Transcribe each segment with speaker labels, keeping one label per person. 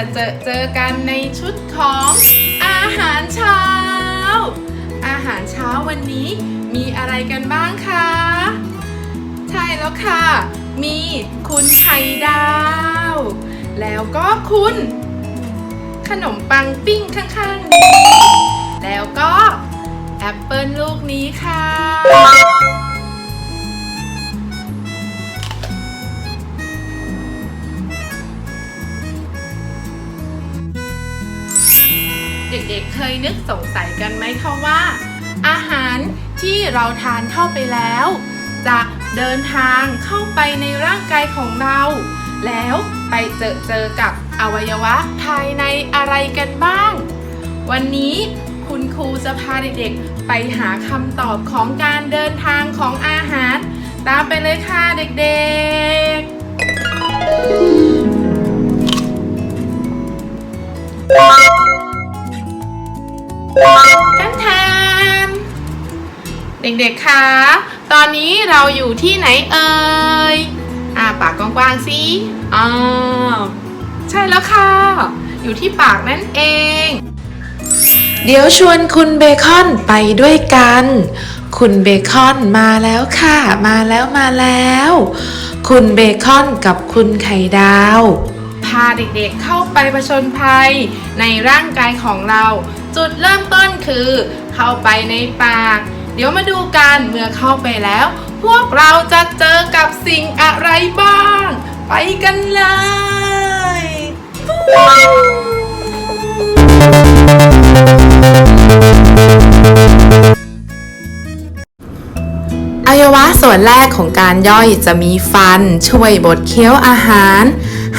Speaker 1: จะเจอเจอกันในชุดของอาหารเช้า อาหารเช้าวันนี้มีอะไรกันบ้างคะ ใช่แล้วค่ะ มีคุณไข่ดาว แล้วก็คุณ ขนมปังปิ้งข้างๆนี้แล้วก็แอปเปิลลูกนี้ค่ะ เด็กๆเคยนึกสงสัยกันไหมคะว่า อาหารที่เราทานเข้าไปแล้ว จะเดินทางเข้าไปในร่างกายของเรา แล้วไปเจอเจอกับอวัยวะภายในอะไรกันบ้าง วันนี้คุณครูจะพาเด็กๆไปหาคำตอบของการเดินทางของอาหาร ตามไปเลยค่ะเด็กๆ แทนแทนเด็กๆ คะ ตอนนี้เราอยู่ที่ไหนเอ่ย อ่าปากกว้างๆสิอ๋อใช่แล้วค่ะ อยู่ที่ปากนั่นเอง เดี๋ยวชวนคุณเบคอนไปด้วยกัน คุณเบคอนมาแล้วค่ะ มาแล้วมาแล้ว คุณเบคอนกับคุณไข่ดาว พาเด็กๆเข้าไปผชนภัยในร่างกายของเรา จุดเริ่มต้นคือเข้าไปในปากเดี๋ยวมาดูกันเมื่อเข้าไปแล้ว พวกเราจะเจอกับสิ่งอะไรบ้าง ไปกันเลยอวัยวะส่วนแรกของการย่อยจะมีฟัน ช่วยบดเคี้ยวอาหาร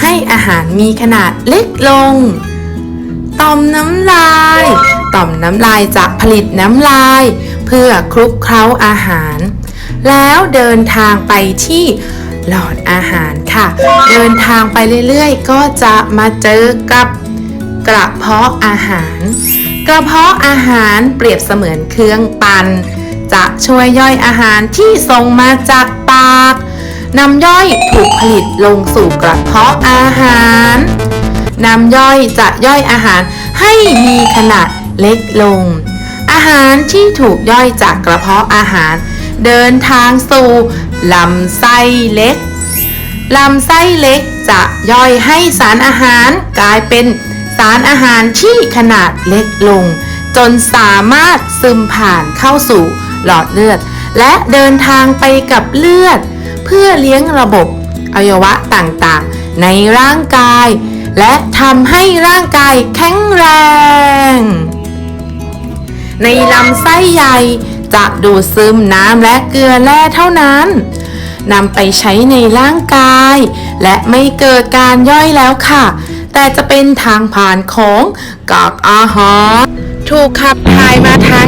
Speaker 1: ให้อาหารมีขนาดเล็กลง ต่อมน้ำลาย ต่อมน้ำลายจะผลิตน้ำลาย เพื่อคลุกเคล้าอาหาร แล้วเดินทางไปที่หลอดอาหารค่ะ เดินทางไปเรื่อยๆ ก็จะมาเจอกับกระเพาะอาหาร กระเพาะอาหารเปรียบเสมือนเครื่องปั่นจะช่วยย่อยอาหารที่ส่งมาจากปากนำย่อยถูกผลิตลงสู่กระเพาะอาหาร น้ำย่อยจะย่อยอาหารให้มีขนาดเล็กลง อาหารที่ถูกย่อยจากกระเพาะอาหาร เดินทางสู่ลำไส้เล็กลำไส้เล็กจะย่อยให้สารอาหารกลายเป็นสารอาหารที่ขนาดเล็กลง จนสามารถซึมผ่านเข้าสู่หลอดเลือด และเดินทางไปกับเลือด เพื่อเลี้ยงระบบอวัยวะต่างๆ ในร่างกาย และทำให้ร่างกายแข็งแรง ในลำไส้ใหญ่จะดูดซึมน้ำและเกลือแร่เท่านั้นนำไปใช้ในร่างกาย และไม่เกิดการย่อยแล้วค่ะ แต่จะเป็นทางผ่านของกากอาหาร ถูกขับถ่ายมาทาง